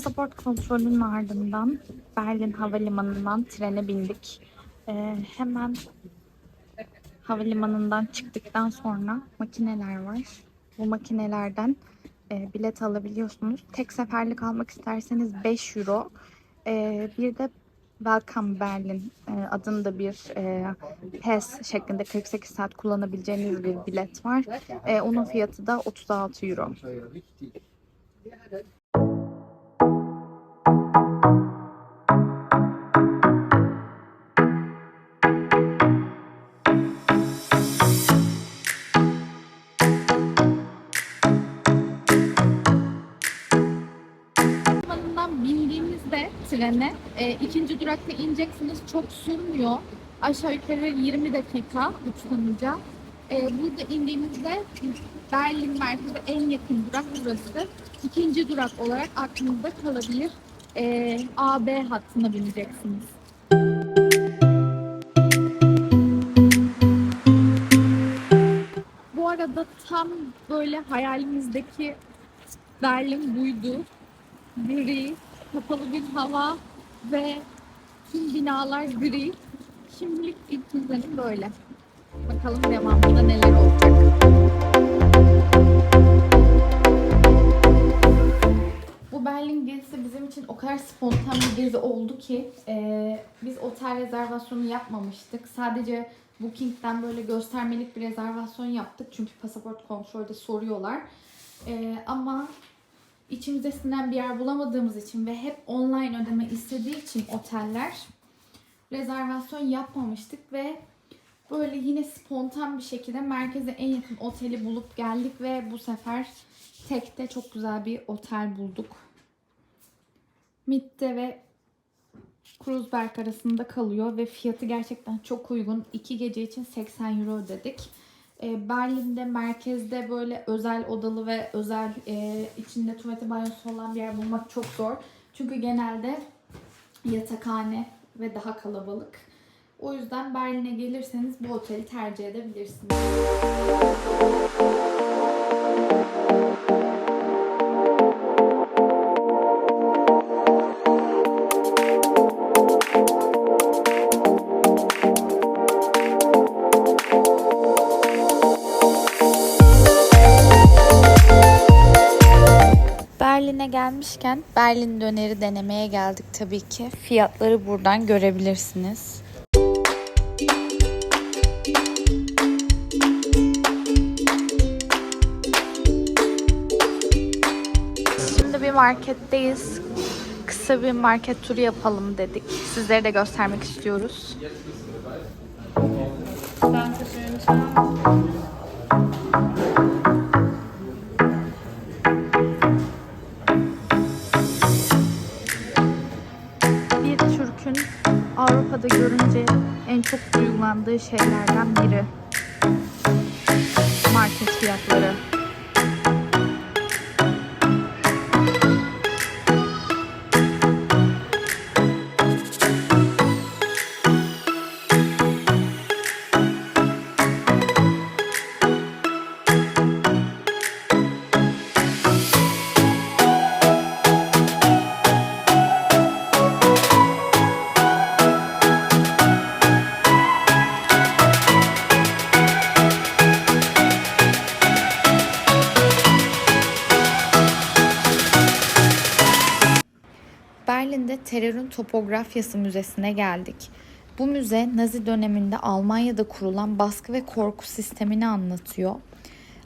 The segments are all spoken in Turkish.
Pasaport kontrolünün ardından Berlin Havalimanı'ndan trene bindik. Ee, hemen havalimanından çıktıktan sonra makineler var. Bu makinelerden e, bilet alabiliyorsunuz. Tek seferlik almak isterseniz 5 euro. Ee, bir de Welcome Berlin e, adında bir e, PES şeklinde 48 saat kullanabileceğiniz bir bilet var. E, onun fiyatı da 36 euro. Bindiğinizde trene e, ikinci durakta ineceksiniz. Çok sürmüyor. Aşağı yukarı 20 dakika uçlanınca. E, burada indiğimizde Berlin merkeze en yakın durak burası. İkinci durak olarak aklınızda kalabilir. E, AB hattına bineceksiniz. Bu arada tam böyle hayalimizdeki Berlin buydu gri, kapalı bir hava ve tüm binalar gri. Şimdilik ilk izlenim böyle. Bakalım devamında neler olacak. Bu Berlin gezisi bizim için o kadar spontan bir gezi oldu ki eee, biz otel rezervasyonu yapmamıştık. Sadece Booking'den böyle göstermelik bir rezervasyon yaptık. Çünkü pasaport kontrolde soruyorlar. Eee, ama içimize sinen bir yer bulamadığımız için ve hep online ödeme istediği için oteller rezervasyon yapmamıştık ve böyle yine spontan bir şekilde merkeze en yakın oteli bulup geldik ve bu sefer tekte çok güzel bir otel bulduk. Mitte ve Kreuzberg arasında kalıyor ve fiyatı gerçekten çok uygun. İki gece için 80 euro ödedik. E, Berlin'de merkezde böyle özel odalı ve özel e, içinde tuvaleti banyosu olan bir yer bulmak çok zor. Çünkü genelde yatakhane ve daha kalabalık. O yüzden Berlin'e gelirseniz bu oteli tercih edebilirsiniz. Gelmişken Berlin döneri denemeye geldik tabii ki. Fiyatları buradan görebilirsiniz. Şimdi bir marketteyiz. Kısa bir market turu yapalım dedik. Sizlere de göstermek istiyoruz. Bir çok duygulandığı şeylerden biri. Market fiyatları. Terörün topografyası müzesine geldik. Bu müze Nazi döneminde Almanya'da kurulan baskı ve korku sistemini anlatıyor.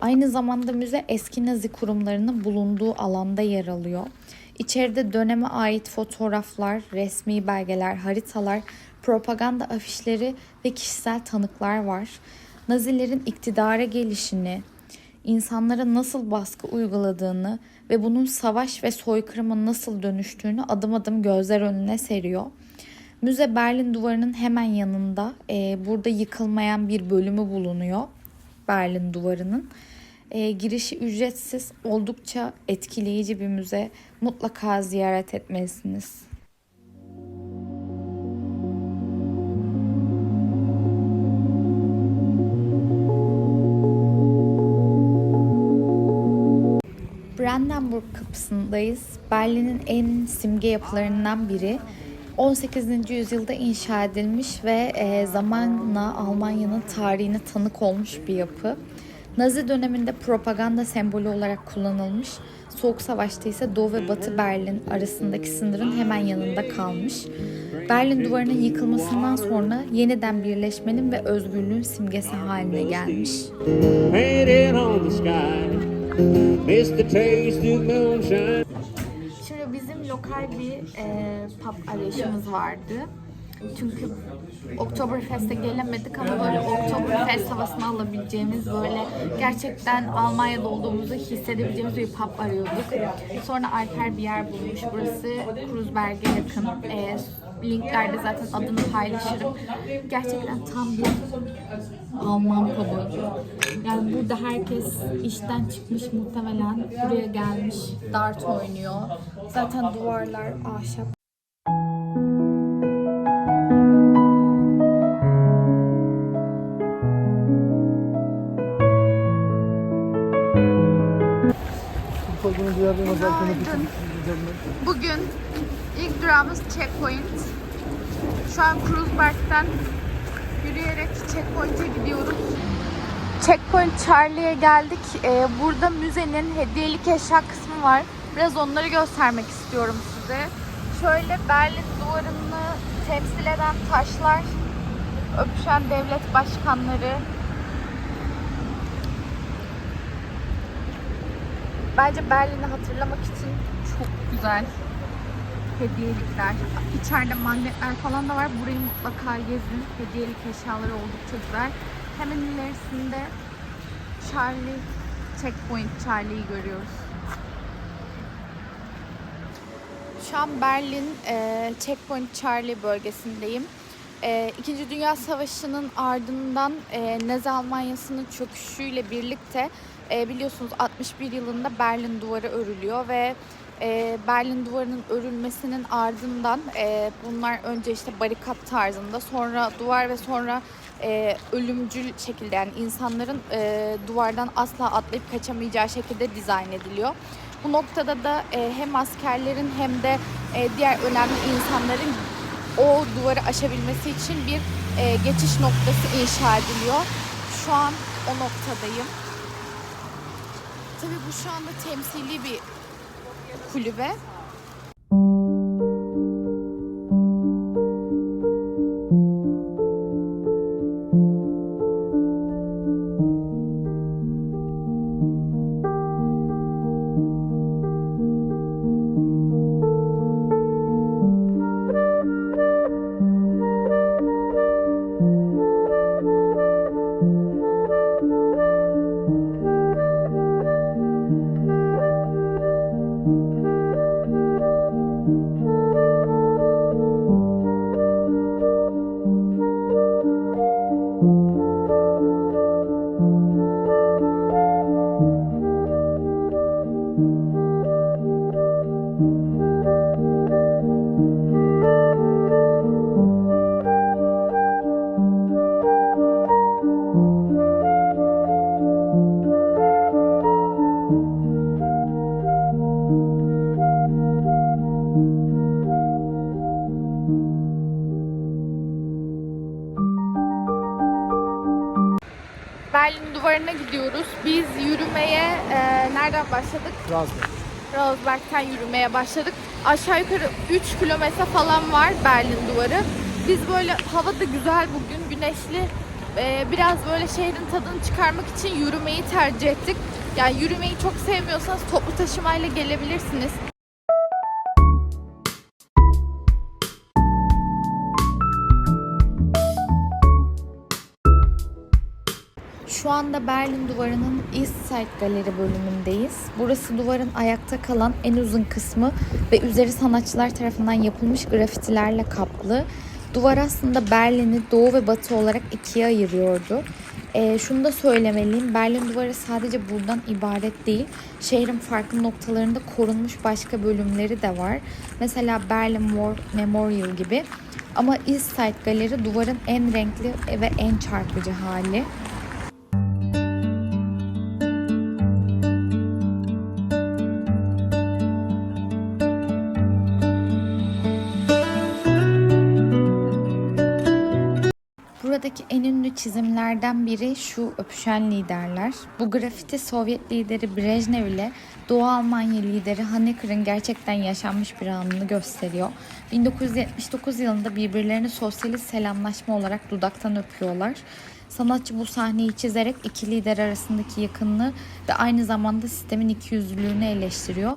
Aynı zamanda müze eski Nazi kurumlarının bulunduğu alanda yer alıyor. İçeride döneme ait fotoğraflar, resmi belgeler, haritalar, propaganda afişleri ve kişisel tanıklar var. Nazilerin iktidara gelişini, insanlara nasıl baskı uyguladığını ve bunun savaş ve soykırıma nasıl dönüştüğünü adım adım gözler önüne seriyor. Müze Berlin Duvarı'nın hemen yanında. Ee, burada yıkılmayan bir bölümü bulunuyor Berlin Duvarı'nın. Ee, girişi ücretsiz, oldukça etkileyici bir müze. Mutlaka ziyaret etmelisiniz. Kapısındayız. Berlin'in en simge yapılarından biri. 18. yüzyılda inşa edilmiş ve e, zamanla Almanya'nın tarihine tanık olmuş bir yapı. Nazi döneminde propaganda sembolü olarak kullanılmış. Soğuk Savaş'ta ise Doğu ve Batı Berlin arasındaki sınırın hemen yanında kalmış. Berlin duvarının yıkılmasından sonra yeniden birleşmenin ve özgürlüğün simgesi haline gelmiş. Şimdi bizim lokal bir e, pub arayışımız vardı. Çünkü Oktoberfest'e gelemedik ama böyle Oktoberfest havasını alabileceğimiz böyle gerçekten Almanya'da olduğumuzu hissedebileceğimiz bir pub arıyorduk. Sonra Alper bir yer bulmuş. Burası Kreuzberg'e yakın. E, linklerde zaten adını paylaşırım. Gerçekten tam bir Alman pub'u. Yani burada herkes işten çıkmış muhtemelen buraya gelmiş dart oynuyor. Zaten duvarlar ahşap. Yerden azaltını Günaydın. Bugün ilk durağımız Checkpoint. Şu an Kreuzberg'den yürüyerek Checkpoint'e gidiyoruz. Checkpoint Charlie'ye geldik. Ee, burada müzenin hediyelik eşya kısmı var. Biraz onları göstermek istiyorum size. Şöyle Berlin duvarını temsil eden taşlar, öpüşen devlet başkanları, Bence Berlin'i hatırlamak için çok güzel hediyelikler. İçeride magnetler falan da var. Burayı mutlaka gezin. Hediyelik eşyaları oldukça güzel. Hemen ilerisinde Charlie, Checkpoint Charlie'yi görüyoruz. Şu an Berlin e, Checkpoint Charlie bölgesindeyim. E, İkinci Dünya Savaşı'nın ardından e, Nazi Almanyası'nın çöküşüyle birlikte e, biliyorsunuz 61 yılında Berlin Duvarı örülüyor ve e, Berlin Duvarı'nın örülmesinin ardından e, bunlar önce işte barikat tarzında sonra duvar ve sonra e, ölümcül şekilde yani insanların e, duvardan asla atlayıp kaçamayacağı şekilde dizayn ediliyor. Bu noktada da e, hem askerlerin hem de e, diğer önemli insanların o duvarı aşabilmesi için bir e, geçiş noktası inşa ediliyor. Şu an o noktadayım. Tabii bu şu anda temsili bir kulübe. Nereden başladık? Razı. Rosberg'ten yürümeye başladık. Aşağı yukarı 3 kilometre falan var Berlin duvarı. Biz böyle hava da güzel bugün güneşli. Ee, biraz böyle şehrin tadını çıkarmak için yürümeyi tercih ettik. Yani yürümeyi çok sevmiyorsanız toplu taşımayla gelebilirsiniz. Şu anda Berlin Duvarı'nın East Side Galeri bölümündeyiz. Burası duvarın ayakta kalan en uzun kısmı ve üzeri sanatçılar tarafından yapılmış grafitilerle kaplı. Duvar aslında Berlin'i doğu ve batı olarak ikiye ayırıyordu. Ee, şunu da söylemeliyim. Berlin Duvarı sadece buradan ibaret değil. Şehrin farklı noktalarında korunmuş başka bölümleri de var. Mesela Berlin War Memorial gibi. Ama East Side Galeri duvarın en renkli ve en çarpıcı hali. Buradaki en ünlü çizimlerden biri şu öpüşen liderler. Bu grafiti Sovyet lideri Brejnev ile Doğu Almanya lideri Honecker'ın gerçekten yaşanmış bir anını gösteriyor. 1979 yılında birbirlerini sosyalist selamlaşma olarak dudaktan öpüyorlar. Sanatçı bu sahneyi çizerek iki lider arasındaki yakınlığı ve aynı zamanda sistemin ikiyüzlülüğünü eleştiriyor.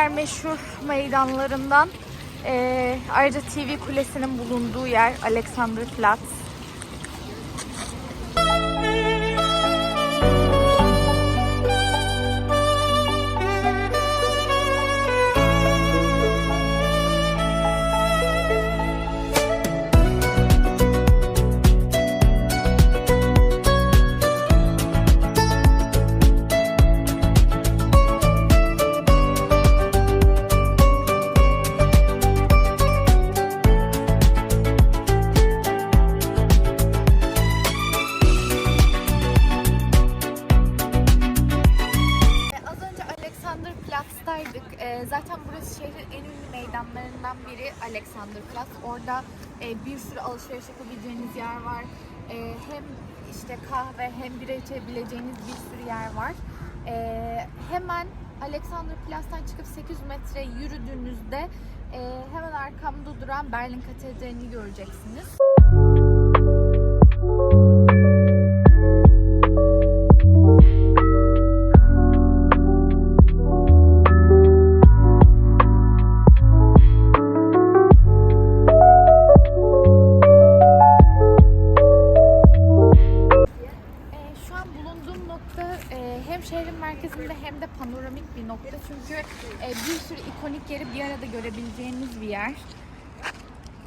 Diğer meşhur meydanlarından. Ee, ayrıca TV Kulesi'nin bulunduğu yer Alexanderplatz. Biri Alexanderplatz. Orada e, bir sürü alışveriş yapabileceğiniz yer var. E, hem işte kahve hem bira içebileceğiniz bir sürü yer var. E, hemen Alexanderplatz'tan çıkıp 800 metre yürüdüğünüzde e, hemen arkamda duran Berlin Katedrali'ni göreceksiniz.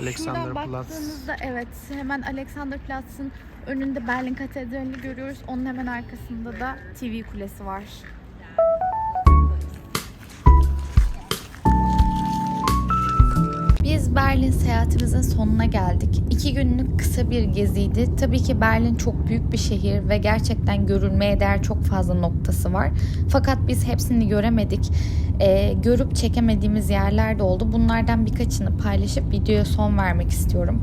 Şuradan Alexanderplatz. baktığınızda evet hemen Alexanderplatz'ın önünde Berlin Katedrali'ni görüyoruz. Onun hemen arkasında da TV Kulesi var. Berlin seyahatimizin sonuna geldik. İki günlük kısa bir geziydi. Tabii ki Berlin çok büyük bir şehir ve gerçekten görülmeye değer çok fazla noktası var. Fakat biz hepsini göremedik. Ee, görüp çekemediğimiz yerler de oldu. Bunlardan birkaçını paylaşıp videoya son vermek istiyorum.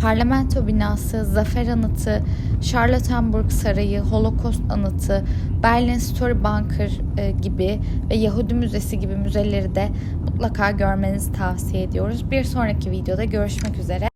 Parlamento binası, Zafer Anıtı, Charlottenburg Sarayı, Holocaust Anıtı, Berlin Story Bunker e, gibi ve Yahudi Müzesi gibi müzeleri de mutlaka görmenizi tavsiye ediyoruz. Bir sonraki videoda görüşmek üzere.